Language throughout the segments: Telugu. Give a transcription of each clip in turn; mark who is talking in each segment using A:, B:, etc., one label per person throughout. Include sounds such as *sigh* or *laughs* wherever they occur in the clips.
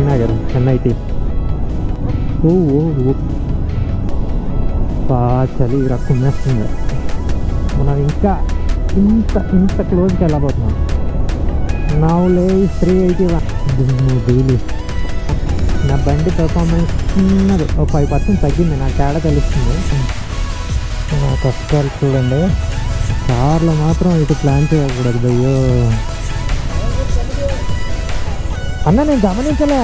A: శ్రీనగర్ ఎన్ఐటి ఓ ఓ ఓ బా చలి రక్కుమ్మేస్తుంది మనం ఇంకా ఇంత ఇంత క్లోజ్కి వెళ్ళబోతున్నాం లే త్రీ ఎయిటీ వన్ దుమ్ము నా బండి పెర్ఫార్మెన్స్ చిన్నది ఒక ఫైవ్ పర్సెంట్ తగ్గింది నాకు తేడా తెలుస్తుంది నా కష్టాలు చూడండి కార్లో మాత్రం ఇటు ప్లాన్ చేయకూడదు అయ్యో అన్న నేను గమనించలే.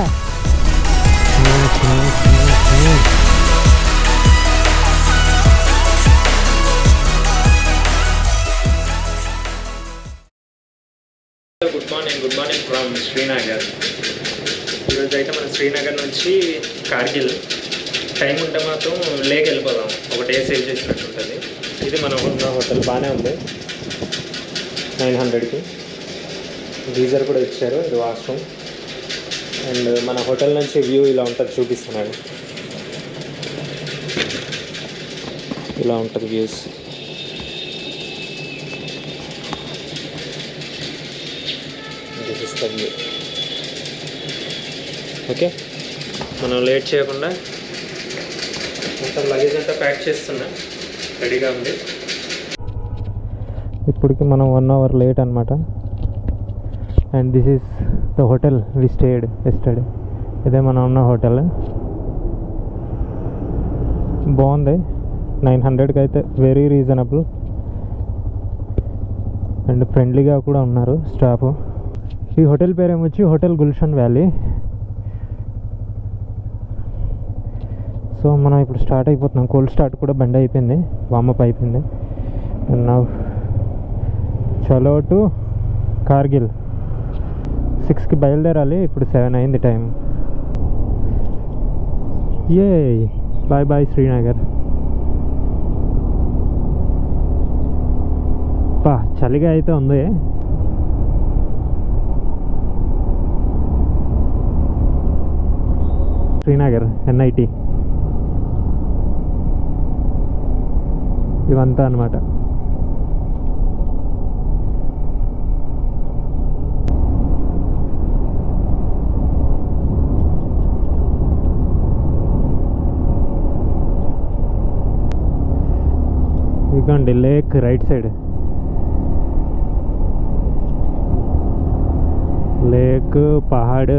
B: Good morning good morning from Srinagar ఈరోజు అయితే మనం శ్రీనగర్ నుంచి కార్గిల్ టైం ఉంటే మాత్రం లేక్ వెళ్ళిపోదాం. ఒక డే సేవ్ చేసినట్టు ఉంటుంది. ఇది మనం ఉన్న హోటల్ బాగానే ఉంది. నైన్ హండ్రెడ్కి గీజర్ కూడా ఇచ్చారు. ఇది వాష్రూమ్ అండ్ మన హోటల్ నుంచి వ్యూ ఇలా ఉంటుంది చూపిస్తున్నాడు ఇలా ఉంటుంది views this is the view okay మనం లేట్ చేయకుండా మొత్తం లగేజ్ అంతా ప్యాక్ చేస్తున్నా. రెడీగా ఉంది.
A: ఇప్పటికి మనం వన్ అవర్ లేట్ అనమాట and this is the hotel we stayed yesterday ఇదే మనం ఉన్న హోటల్ బాగుంది. నైన్ హండ్రెడ్కి అయితే వెరీ రీజనబుల్ అండ్ ఫ్రెండ్లీగా కూడా ఉన్నారు స్టాఫ్ ఈ హోటల్ పేరు ఏమొచ్చి హోటల్ గుల్షన్ వ్యాలీ సో మనం ఇప్పుడు స్టార్ట్ అయిపోతున్నాం. కోల్డ్ స్టార్ట్ కూడా బండి అయిపోయింది. వామప్ అయిపోయింది. అండ్ నా చలో టు కార్గిల్. సిక్స్కి బయలుదేరాలి. ఇప్పుడు సెవెన్ అయింది టైం. ఏ బాయ్ బాయ్ శ్రీనగర్. పా చలిగా అయితే ఉంది. శ్రీనగర్ ఎన్ఐటి. ఇవంతా అనమాట ఇదిగోండి లేక్ రైట్ సైడ్ లేక్ పహాడ్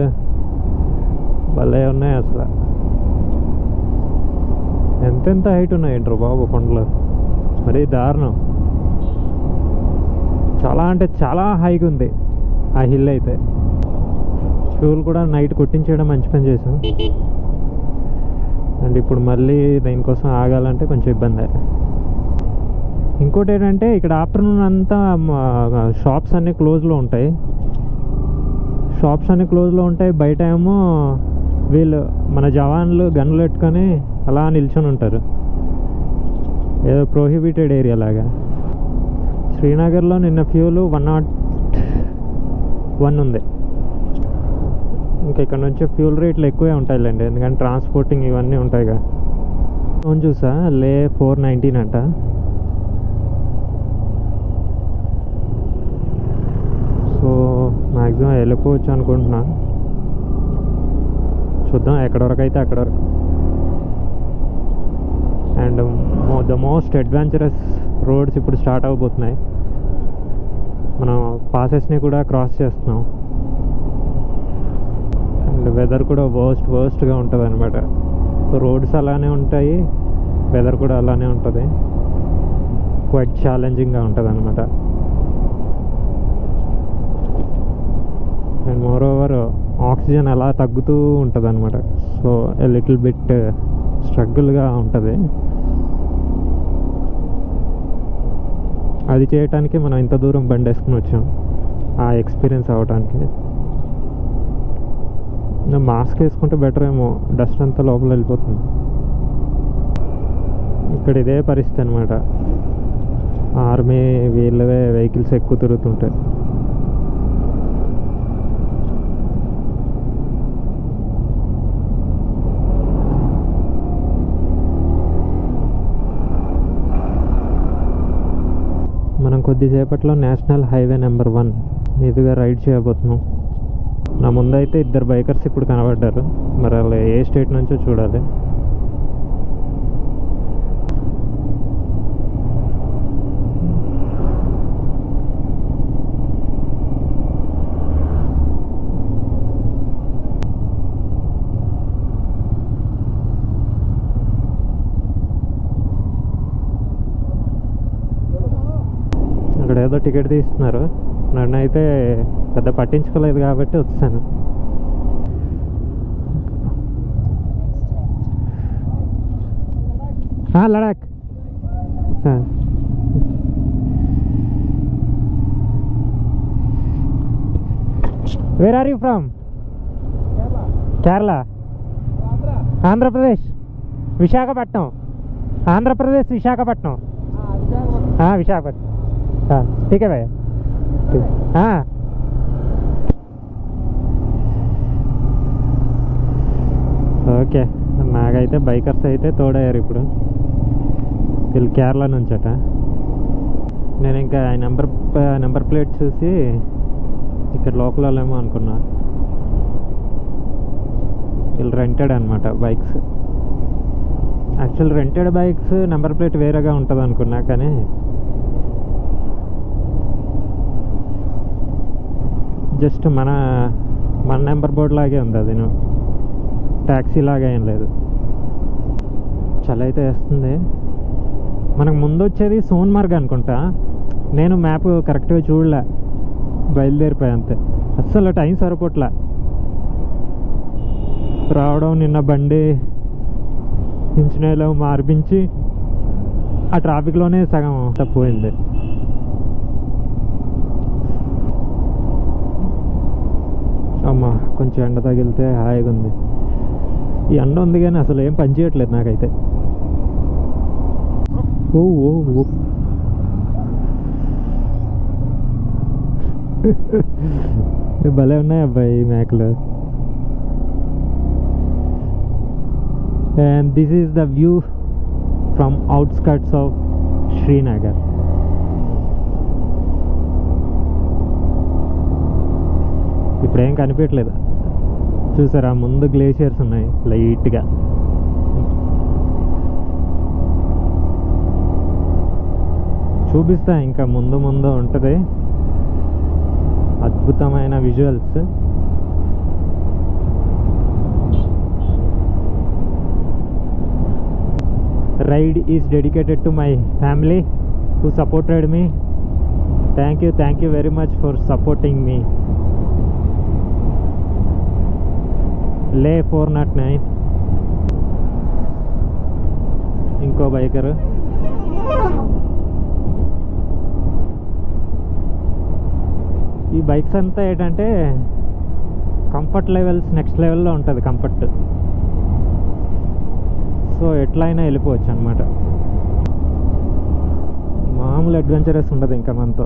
A: భలే ఉన్నాయి అసలు. ఎంతెంత హైట్ ఉన్నాయంటారు బాబు కొండలు? మరీ దారుణం. చాలా అంటే చాలా హైగా ఉంది ఆ హిల్ అయితే. ఫ్యూల్ కూడా నైట్ కొట్టించేయడం మంచి పని చేసాం అండ్ ఇప్పుడు మళ్ళీ దీనికోసం ఆగాలంటే కొంచెం ఇబ్బంది. ఇంకోటి ఏంటంటే ఇక్కడ ఆఫ్టర్నూన్ అంతా షాప్స్ అన్నీ క్లోజ్లో ఉంటాయి. షాప్స్ అన్నీ క్లోజ్లో ఉంటాయి. బయట ఏమో వీళ్ళు మన జవాన్లు గన్నులు పెట్టుకొని అలా నిల్చొని ఉంటారు. ఏదో ప్రోహిబిటెడ్ ఏరియా లాగా. శ్రీనగర్లో నిన్న ఫ్యూల్ వన్ నాట్ వన్ ఉంది. ఇంకా ఇక్కడ నుంచి ఫ్యూల్ రేట్లు ఎక్కువే ఉంటాయిలేండి. ఎందుకంటే ట్రాన్స్పోర్టింగ్ ఇవన్నీ ఉంటాయిగా. ఫోన్ చూసా? లే ఫోర్ నైంటీన్ అంట సో మ్యాక్సిమం వెళ్ళిపోవచ్చు అనుకుంటున్నా. చూద్దాం ఎక్కడ వరకు అయితే అక్కడ వరకు. And the most adventurous roads ఇప్పుడు స్టార్ట్ అవబోతున్నాయి. మనం పాసెస్ని కూడా క్రాస్ చేస్తున్నాం. అండ్ వెదర్ కూడా వర్స్ట్ వర్స్ట్గా ఉంటుంది అనమాట రోడ్స్ అలానే ఉంటాయి వెదర్ కూడా అలానే ఉంటుంది. క్వైట్ ఛాలెంజింగ్గా ఉంటుంది అనమాట మోర్ ఓవర్ ఆక్సిజన్ అలా తగ్గుతూ ఉంటుంది అనమాట సో లిటిల్ బిట్ స్ట్రగుల్గా ఉంటుంది. అది చేయటానికి మనం ఇంత దూరం బండి వేసుకుని వచ్చాం. ఆ ఎక్స్పీరియన్స్ అవ్వటానికి మాస్క్ వేసుకుంటే బెటర్ ఏమో డస్ట్ అంతా లోపల వెళ్ళిపోతుంది. ఇక్కడ ఇదే పరిస్థితి అనమాట ఆర్మీ వీళ్ళవే వెహికల్స్ ఎక్కువ తిరుగుతుంటాయి కొద్దిసేపట్లో నేషనల్ హైవే నెంబర్ వన్ మీదుగా రైడ్ చేయబోతున్నాం. నా ముందైతే ఇద్దరు బైకర్స్ ఇప్పుడు కనబడ్డారు. మరి వాళ్ళు ఏ స్టేట్ నుంచో చూడాలి. అక్కడ ఏదో టికెట్ తీస్తున్నారు. నన్ను అయితే పెద్ద పట్టించుకోలేదు కాబట్టి వచ్చాను. Ladakh. Where are you from Kerala Andhra Pradesh Visakhapatnam Andhra Pradesh Visakhapatnam. Visakhapatnam. हाँ ठीक है भैया ठीक हाँ ఓకే నాకైతే బైకర్స్ అయితే తోడయ్యారు ఇప్పుడు వీళ్ళు కేరళ నుంచట నేను ఇంకా ఆ నెంబర్ నెంబర్ ప్లేట్ చూసి ఇక్కడ లోకల్ వాళ్ళేమో అనుకున్నా వీళ్ళు రెంటెడ్ అనమాట bikes actual rented bikes number plate వేరేగా ఉంటుంది అనుకున్నా కానీ జస్ట్ మన మన నెంబర్ బోర్డ్ లాగే ఉంది అది ట్యాక్సీ లాగా ఏం లేదు. చలి అయితే వేస్తుంది. మనకు ముందు వచ్చేది సోన్మార్గ్ అనుకుంటా. నేను మ్యాప్ కరెక్ట్గా చూడలే. బయలుదేరిపోయా అంతే. అస్సలు టైం సరిపోట్లే. రావడం నిన్న బండి ఇంచినేలో మార్పించి ఆ ట్రాఫిక్లోనే సగం తప్పిపోయింది. అమ్మా కొంచెం ఎండ తగిలితే హాయిగా ఉంది ఈ ఎండ ఉంది కానీ అసలు ఏం పని చేయట్లేదు నాకైతే ఓ ఓ ఓ భలే ఉన్నాయి అబ్బాయి ఈ మేకలు and this is the view from outskirts of Srinagar. ఇప్పుడు ఏం కనిపించట్లేదు చూసారా ముందు గ్లేషియర్స్ ఉన్నాయి లైట్గా. చూపిస్తా ఇంకా ముందు ముందు ఉంటుంది. అద్భుతమైన visuals ride is dedicated to my family who supported me thank you thank you very much for supporting me Leh four naught nine. ఇంకో బైకరు. ఈ బైక్స్ అంతా ఏంటంటే కంఫర్ట్ లెవెల్స్ నెక్స్ట్ లెవెల్లో ఉంటుంది కంఫర్ట్. సో ఎట్లయినా వెళ్ళిపోవచ్చు అనమాట మామూలు అడ్వెంచరస్ ఉండదు ఇంకా మనతో.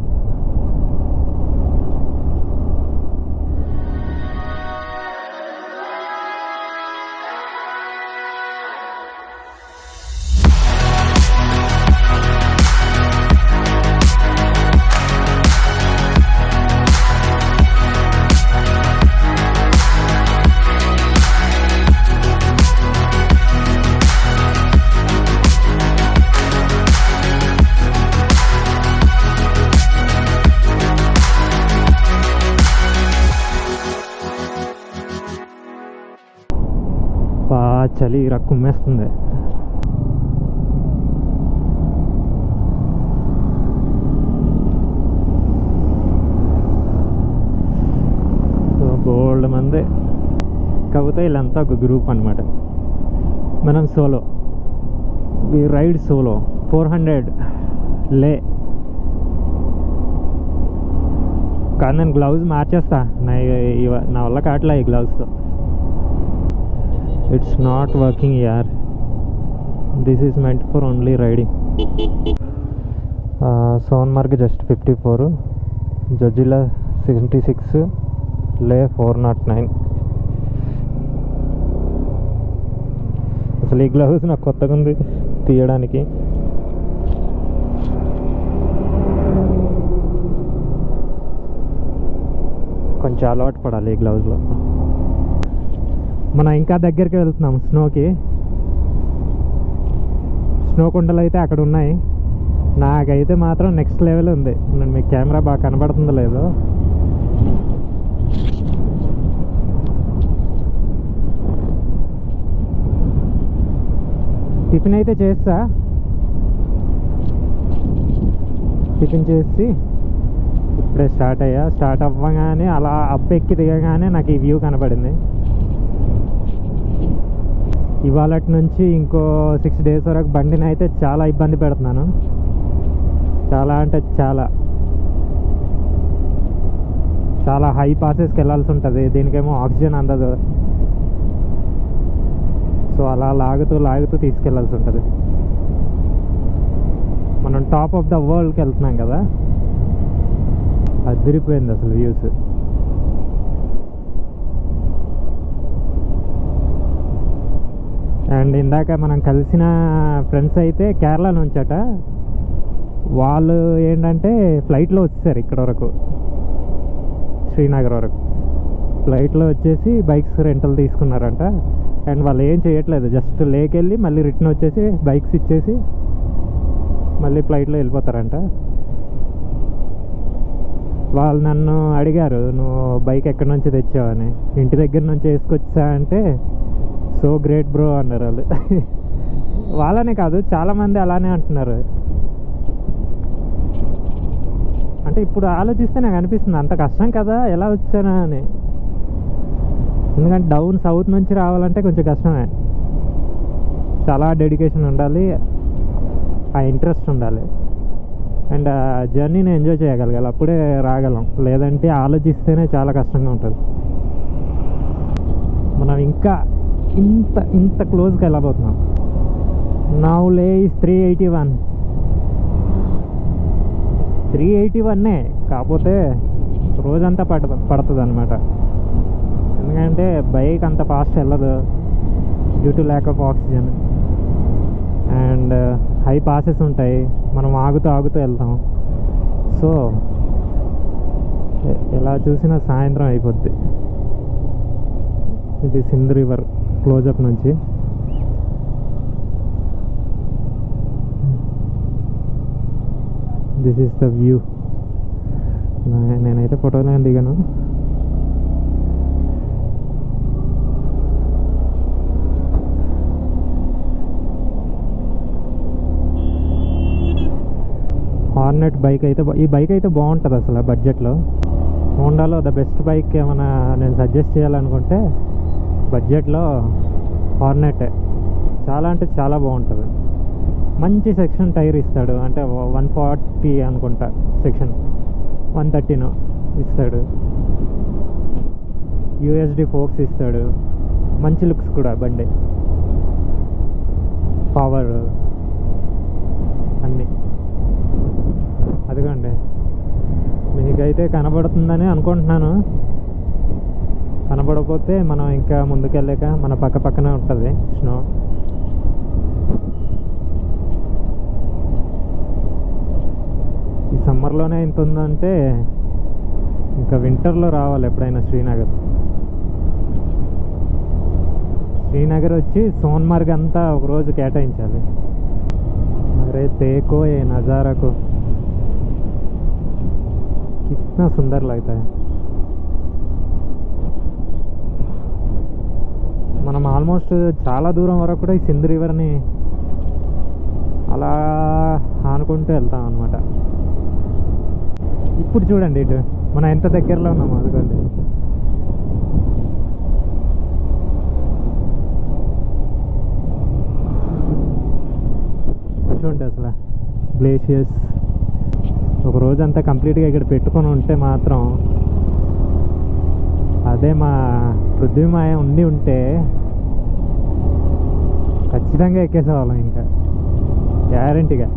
A: చలి రక్కుమ్మేస్తుంది బోల్డ్ మంది. కాకపోతే వీళ్ళంతా ఒక గ్రూప్ అనమాట మనం solo. We ride solo. Four hundred Leh. కానీ నేను గ్లౌజ్ మార్చేస్తా. నా నా వల్ల కావట్లే ఈ గ్లౌజ్తో. ఇట్స్ నాట్ వర్కింగ్ యార్ this is meant for only riding Sonmarg just fifty four Zojila seventy six Leh four naught nine అసలు ఈ గ్లౌజ్ నాకు కొత్తగా ఉంది తీయడానికి కొంచెం అలవాటు పడాలి ఈ గ్లౌజ్లో మనం ఇంకా దగ్గరికి వెళ్తున్నాం. స్నోకి. స్నో కుండలు అయితే అక్కడ ఉన్నాయి. నాకైతే మాత్రం నెక్స్ట్ లెవెల్ ఉంది. నేను మీకు కెమెరా బాగా కనబడుతుందో లేదో. టిఫిన్ అయితే చేస్తా. టిఫిన్ చేసి ఇప్పుడే స్టార్ట్ అయ్యా. స్టార్ట్ అవ్వగానే అలా అప్ ఎక్కి దిగగానే నాకు ఈ వ్యూ కనపడింది ఇవాళ నుంచి ఇంకో సిక్స్ డేస్ వరకు బండిని అయితే చాలా ఇబ్బంది పెడుతున్నాను. చాలా అంటే చాలా. చాలా హై పాసెస్కి వెళ్ళాల్సి ఉంటుంది. దీనికేమో ఆక్సిజన్ అందదు. సో అలా లాగుతూ లాగుతూ తీసుకెళ్ళాల్సి ఉంటుంది. మనం టాప్ ఆఫ్ ద వరల్డ్కి వెళ్తున్నాం కదా. అదిరిపోయింది అసలు వ్యూస్ అండ్ ఇందాక మనం కలిసిన ఫ్రెండ్స్ అయితే కేరళ నుంచట. వాళ్ళు ఏంటంటే ఫ్లైట్లో వచ్చేసారు ఇక్కడ వరకు. శ్రీనగర్ వరకు. ఫ్లైట్లో వచ్చేసి బైక్స్ రెంటల్ తీసుకున్నారంట. అండ్ వాళ్ళు ఏం చేయట్లేదు. జస్ట్ లేకెళ్ళి మళ్ళీ రిటర్న్ వచ్చేసి బైక్స్ ఇచ్చేసి మళ్ళీ ఫ్లైట్లో వెళ్ళిపోతారంట. వాళ్ళు నన్ను అడిగారు నువ్వు బైక్ ఎక్కడి నుంచి తెచ్చావని ఇంటి దగ్గర నుంచి వేసుకొచ్చా అంటే సో గ్రేట్ బ్రో అన్నారు వాళ్ళు. *laughs* వాళ్ళనే కాదు చాలామంది అలానే అంటున్నారు. అంటే ఇప్పుడు ఆలోచిస్తే నాకు అనిపిస్తుంది అంత కష్టం కదా ఎలా వచ్చానా అని. ఎందుకంటే డౌన్ సౌత్ నుంచి రావాలంటే కొంచెం కష్టమే. చాలా డెడికేషన్ ఉండాలి ఆ ఇంట్రెస్ట్ ఉండాలి. అండ్ ఆ జర్నీని ఎంజాయ్ చేయగలగాలి అప్పుడే రాగలం. లేదంటే ఆలోచిస్తేనే చాలా కష్టంగా ఉంటుంది. మనం ఇంకా ఇంత ఇంత క్లోజ్గా వెళ్ళబోతున్నాం now Leh is three eighty one three eighty one కాకపోతే రోజంతా పడ పడుతుంది అనమాట ఎందుకంటే బైక్ అంత ఫాస్ట్ వెళ్ళదు due to lack of oxygen and high passes ఉంటాయి. మనం ఆగుతూ ఆగుతూ వెళ్తాం. సో ఎలా చూసినా సాయంత్రం అయిపోద్ది. ఇది సింధు రివర్ క్లోజప్ నుంచి. దిస్ ఈస్ ద వ్యూ నేనైతే ఫోటోలో దిగాను. హార్నెట్ బైక్ అయితే ఈ బైక్ అయితే బాగుంటుంది అసలు బడ్జెట్లో హోండాలో ద బెస్ట్ బైక్ ఏమైనా నేను సజెస్ట్ చేయాలనుకుంటే బడ్జెట్లో హార్నెట్ చాలా అంటే చాలా బాగుంటుంది. మంచి సెక్షన్ టైర్ ఇస్తాడు. అంటే వన్ ఫార్టీ అనుకుంటా సెక్షన్. వన్ థర్టీను ఇస్తాడు. యూఎస్డి ఫోక్స్ ఇస్తాడు. మంచి లుక్స్ కూడా బండి. పవర్ అన్నీ. అదిగండి. మీకైతే కనబడుతుందని అనుకుంటున్నాను. కనబడకపోతే మనం ఇంకా ముందుకెళ్ళాక మన పక్క పక్కనే ఉంటుంది స్నో. ఈ సమ్మర్లోనే ఇంత ఉందంటే ఇంకా వింటర్లో రావాలి ఎప్పుడైనా శ్రీనగర్. శ్రీనగర్ వచ్చి సోన్మార్గ్ అంతా ఒకరోజు కేటాయించాలి. అరే తేకో ఏ నజారాకు. కిత్నా సుందర్ అవుతాయి మనం ఆల్మోస్ట్ చాలా దూరం వరకు కూడా ఈ సింధు రివర్ని అలా ఆనుకుంటూ వెళ్తాం అనమాట ఇప్పుడు చూడండి ఇటు. మనం ఎంత దగ్గరలో ఉన్నాము అదిగోండి. చూడండి అసలు గ్లేషియర్స్ ఒక రోజంతా కంప్లీట్గా ఇక్కడ పెట్టుకొని ఉంటే మాత్రం అదే మా పృథ్వీమాయ ఉండి ఉంటే ఖచ్చితంగా ఎక్కేసేవాళ్ళం ఇంకా. గ్యారంటీగా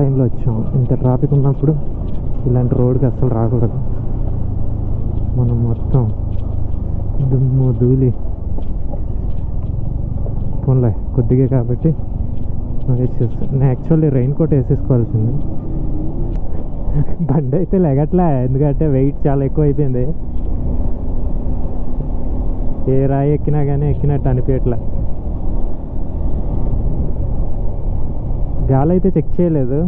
C: టైంలో వచ్చాం.
A: ఇంత ట్రాఫిక్ ఉన్నప్పుడు ఇలాంటి రోడ్కి అస్సలు రాకూడదు. మనం మొత్తం దుమ్ము ధూళి పోన్లే కొద్దిగా కాబట్టి వేసేస్తాను నేను యాక్చువల్లీ రెయిన్ కోట్ వేసేసుకోవాల్సింది. బండి అయితే లెగట్లే ఎందుకంటే వెయిట్ చాలా ఎక్కువ అయిపోయింది ఏ రాయి ఎక్కినా కానీ ఎక్కినట్టు అనిపించట్లే జాల అయితే చెక్ చేయలేదు.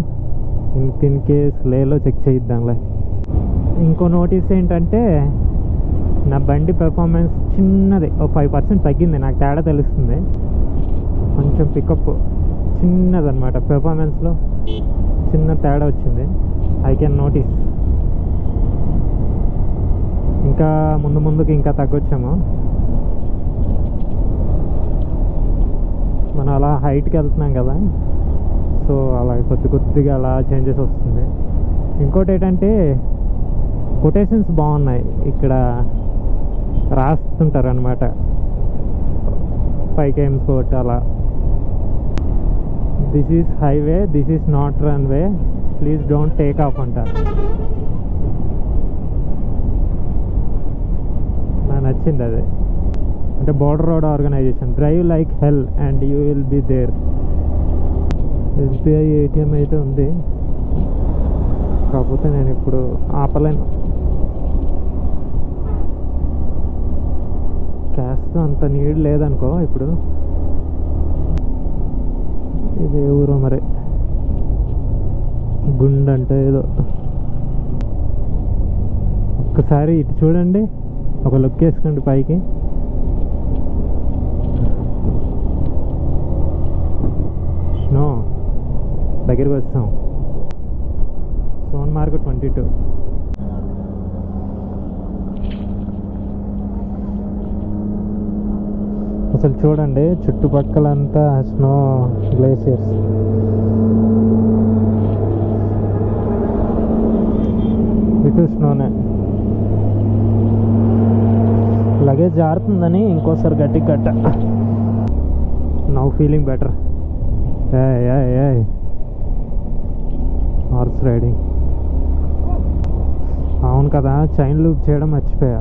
A: ఇన్ కేస్ లేలో చెక్ చేయిద్దాంలే. ఇంకో నోటీస్ ఏంటంటే నా బండి పెర్ఫార్మెన్స్ చిన్నది. ఒక ఫైవ్ పర్సెంట్ తగ్గింది. నాకు తేడా తెలుస్తుంది. కొంచెం పికప్ చిన్నదనమాట పెర్ఫార్మెన్స్లో చిన్న తేడా వచ్చింది. ఐ కెన్ నోటీస్ ఇంకా ముందు ముందుకు ఇంకా తగ్గొచ్చాము. మనం అలా హైట్కి వెళ్తున్నాం కదా. సో అలా కొద్ది కొద్దిగా అలా చేంజెస్ వస్తుంది. ఇంకోటి ఏంటంటే కొటేషన్స్ బాగున్నాయి. ఇక్కడ రాస్తుంటారు అనమాట ఫైవ్ కేఎమ్స్ కోట్ అలా. This is highway this is not runway please don't take off అంటారు నాకు నచ్చింది అది. అంటే border road organisation drive like hell and you will be there SBI ATM అయితే ఉంది. కాకపోతే నేను ఇప్పుడు ఆపలేను. క్యాస్ట్ అంత నీడ్ లేదనుకో ఇప్పుడు. ఇది ఏ ఊరో మరి. గుండె అంటే ఏదో. ఒక్కసారి ఇటు చూడండి. ఒక లుక్ వేసుకోండి పైకి స్నో దగ్గరికి వస్తాం. Sonamarg twenty two. అసలు చూడండి చుట్టుపక్కలంతా స్నో గ్లేసియర్స్ ఇటు స్నోనే లగేజ్ జారుతుందని ఇంకోసారి గట్టి కట్ట. Now feeling better horse riding. అవును కదా చైన్ లూప్ చేయడం మర్చిపోయా.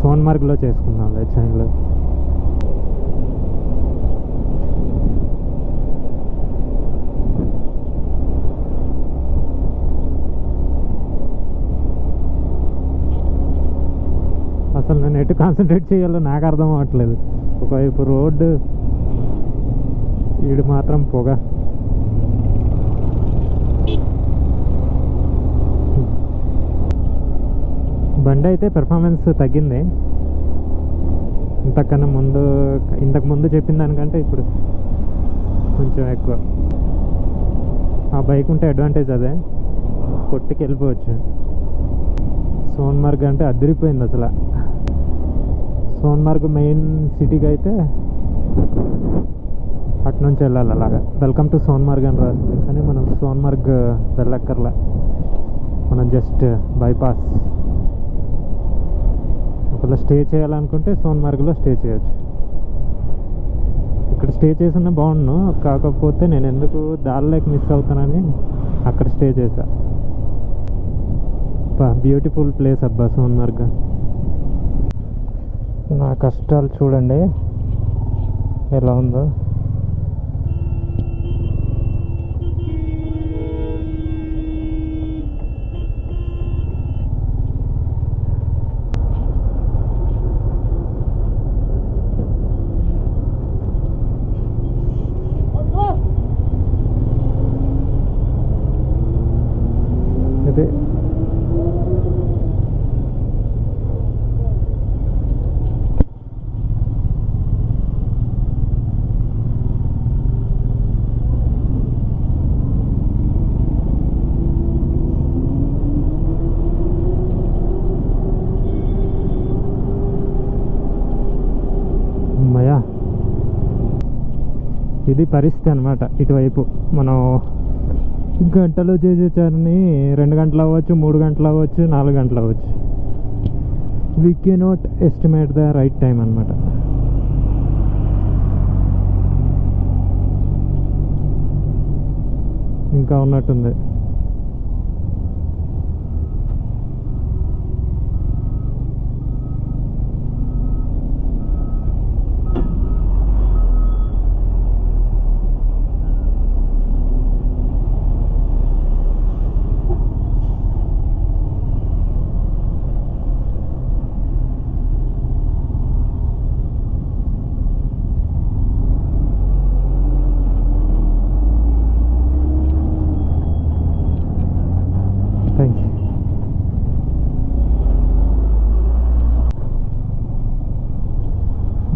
A: సోన్మార్గ్లో చేసుకున్నాంలే చైన్ లూప్. అసలు నేను ఎటు కాన్సన్ట్రేట్ చేయాలో నాకు అర్థం అవ్వట్లేదు. ఒకవైపు రోడ్డు ఈడు మాత్రం పొగ. బండి అయితే పెర్ఫార్మెన్స్ తగ్గింది. ఇంతకన్నా ముందు ఇంతకు ముందు చెప్పిన దానికంటే ఇప్పుడు కొంచెం ఎక్కువ. ఆ బైక్ ఉంటే అడ్వాంటేజ్ అదే. కొట్టుకి వెళ్ళిపోవచ్చు సోన్మార్గ్ అంటే అదిరిపోయింది అసలు. సోన్మార్గ్ మెయిన్ సిటీకి అయితే అటు నుంచి వెళ్ళాలి అలాగా. వెల్కమ్ టు సోన్మార్గ్ అని రాస్తుంది కానీ మనం సోన్మార్గ్ వెళ్ళక్కర్లా. మనం జస్ట్ బైపాస్ ఒకవేళ స్టే చేయాలనుకుంటే సోన్మార్గ్లో స్టే చేయొచ్చు. ఇక్కడ స్టే చేసిన బాగుండు కాకపోతే నేను ఎందుకు దారిలోకి మిస్ అవుతానని అక్కడ స్టే చేశా. బ్యూటిఫుల్ ప్లేస్ అబ్బా సోన్మార్గ్. నా కష్టాలు చూడండి ఎలా ఉందో. ఇది పరిస్థితి అనమాట ఇటువైపు మనం గంటలో చేసే జర్నీ రెండు గంటలు అవ్వచ్చు మూడు గంటలు అవ్వచ్చు నాలుగు గంటలు అవ్వచ్చు. We cannot estimate the right time అనమాట ఇంకా ఉన్నట్టుంది థ్యాంక్ యూ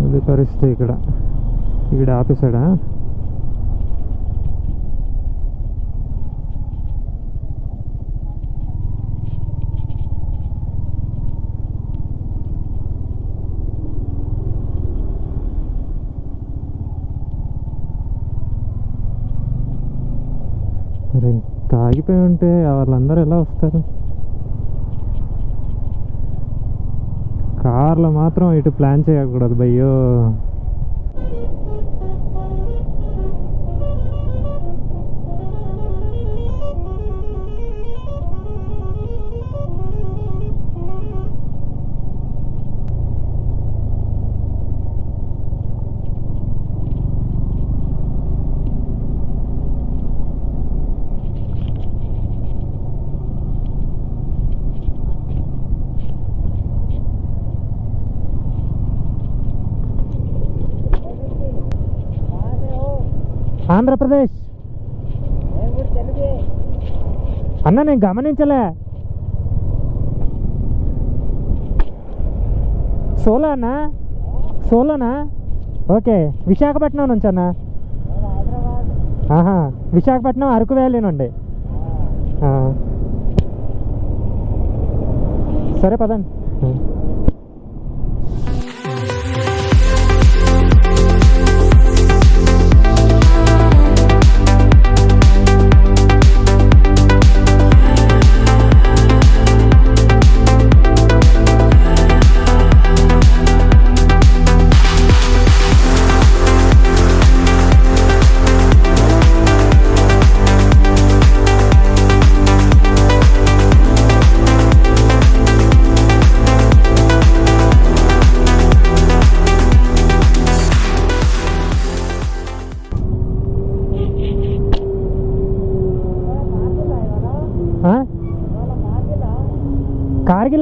A: అది పరిస్థితి ఇక్కడ. ఇక్కడ ఆపేసాడా మరి ఇంత ఆగిపోయి ఉంటే వాళ్ళందరూ ఎలా వస్తారు? కార్లో మాత్రం ఇటు ప్లాన్ చేయకూడదు భయ్యో. ఆంధ్రప్రదేశ్. అన్న నేను గమనించలే. సోలో సోలోనా? ఓకే విశాఖపట్నం నుంచి అన్న. ఆహా విశాఖపట్నం అరకు వ్యాలీ నుండి. సరే పదండి.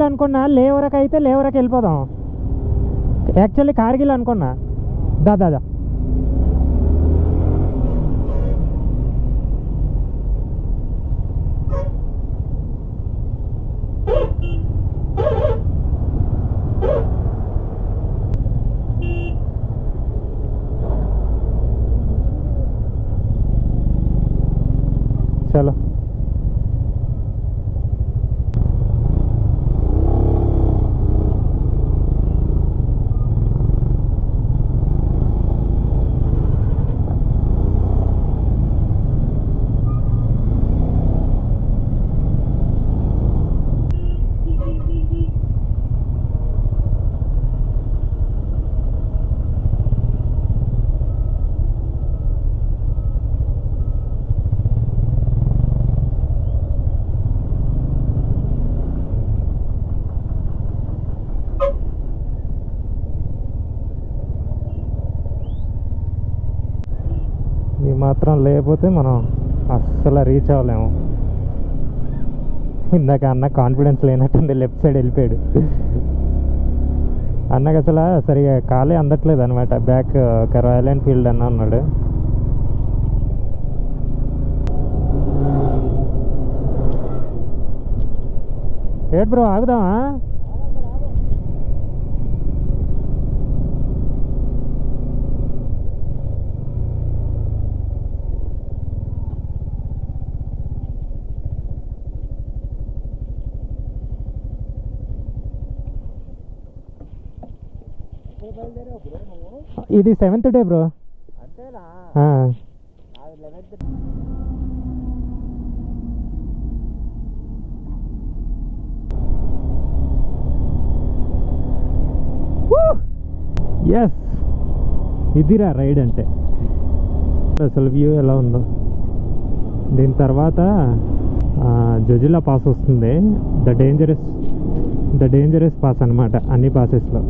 A: కార్గిల్ అనుకున్నా లేవరకు అయితే లేవరకు వెళ్ళిపోదాం. యాక్చువల్లీ కార్గిల్ అనుకున్నా. దా దా దా చలో ఈ మాత్రం లేకపోతే మనం అస్సలు రీచ్ అవ్వలేము. ఇందాక అన్న కాన్ఫిడెన్స్ లేనట్టుంది లెఫ్ట్ సైడ్ వెళ్ళిపోయాడు. అన్నకు అసలు సరిగా కాలే అందట్లేదు అనమాట బ్యాక్ రాయల్ ఎన్ఫీల్డ్ అన్న ఉన్నాడు. ఏడు బ్రో ఆగుదామా? ఇది సెవెంత్ డే బ్రో ఎస్ ఇదిరా రైడ్ అంటే. అసలు వ్యూ ఎలా ఉందో. దీని తర్వాత జొజిలా పాస్ వస్తుంది. The dangerous the dangerous pass అనమాట అన్ని పాసెస్లో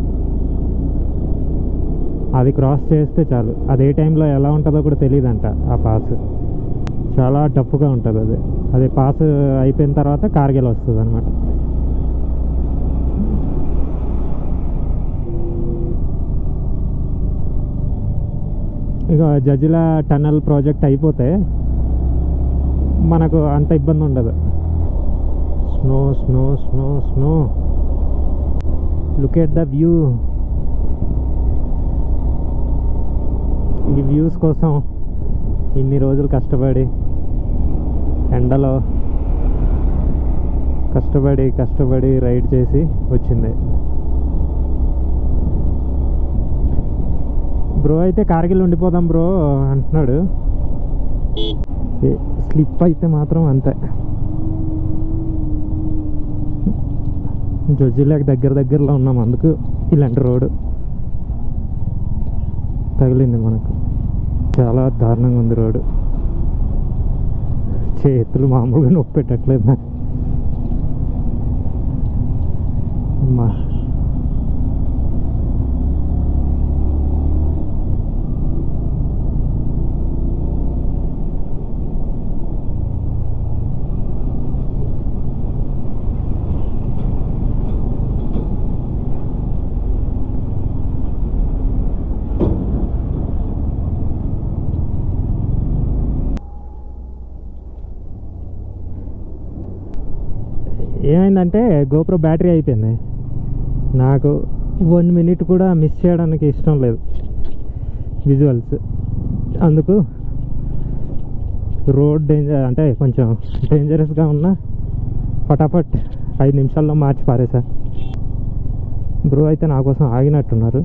A: అది క్రాస్ చేస్తే చాలు. అది ఏ టైంలో ఎలా ఉంటుందో కూడా తెలియదంట ఆ పాస్ చాలా టఫ్గా ఉంటుంది అది. అది పాస్ అయిపోయిన తర్వాత కార్గిల్ వస్తుంది అనమాట ఇక జజిల టన్నల్ ప్రాజెక్ట్ అయిపోతే మనకు అంత ఇబ్బంది ఉండదు. Snow snow snow snow look at the view ఈ వ్యూస్ కోసం ఇన్ని రోజులు కష్టపడి ఎండలో కష్టపడి కష్టపడి రైడ్ చేసి వచ్చింది. బ్రో అయితే కార్గిల్ ఉండిపోదాం బ్రో అంటున్నాడు. స్లిప్ అయితే మాత్రం అంతే. జొజిలాకి దగ్గర దగ్గరలో ఉన్నాం అందుకు ఇలాంటి రోడ్డు. తగిలింది మనకు. చాలా దారుణంగా ఉంది రోడ్డు. చేతులు మామూలుగా నొప్పి పెట్టట్లేదు నాకు అమ్మా ఏంటంటే గోప్రో బ్యాటరీ అయిపోయింది. నాకు వన్ మినిట్ కూడా మిస్ చేయడానికి ఇష్టం లేదు. విజువల్స్ అందుకు రోడ్ డేంజర్ అంటే కొంచెం డేంజరస్గా ఉన్న ఫటాఫట్ ఐదు నిమిషాల్లో మార్చి పారేసా. బ్రో అయితే నా కోసం ఆగినట్టున్నారు.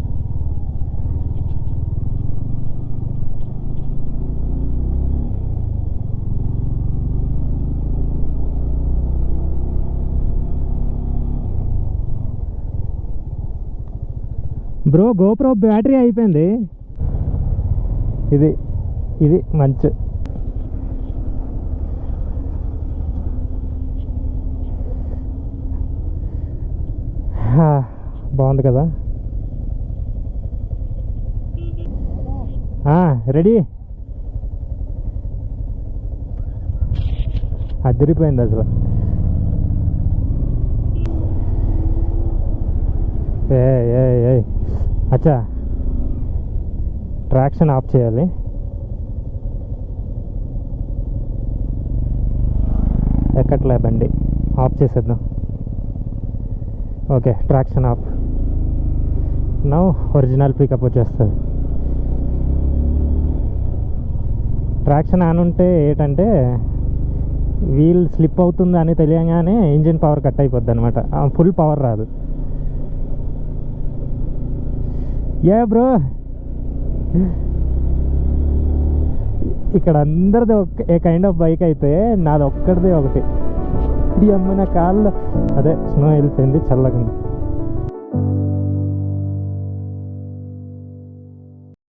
A: బ్రో గోప్రో బ్యాటరీ అయిపోయింది. ఇది ఇది మంచి. బాగుంది కదా? రెడీ. అదిరిపోయింది అసలు. ఏ ఏ ఏ అచ్చా. ట్రాక్షన్ ఆఫ్ చేయాలి. ఎక్కట్లే బండి. ఆఫ్ చేసేద్దాం. Okay traction off. Now original pickup వచ్చేస్తుంది. ట్రాక్షన్ ఆన్ ఉంటే ఏంటంటే వీల్ స్లిప్ అవుతుంది అని తెలియగానే ఇంజిన్ పవర్ కట్ అయిపోద్ది అనమాట ఫుల్ పవర్ రాదు. ఏ బ్రో. ఇక్కడ అందరిది ఒక్క ఏ కైండ్ ఆఫ్ బైక్ అయితే నాది ఒక్కటిది ఒకటి. ఇది అమ్మ నా కాళ్ళు అదే స్నో వెళ్ళిపోయింది చల్లకుండా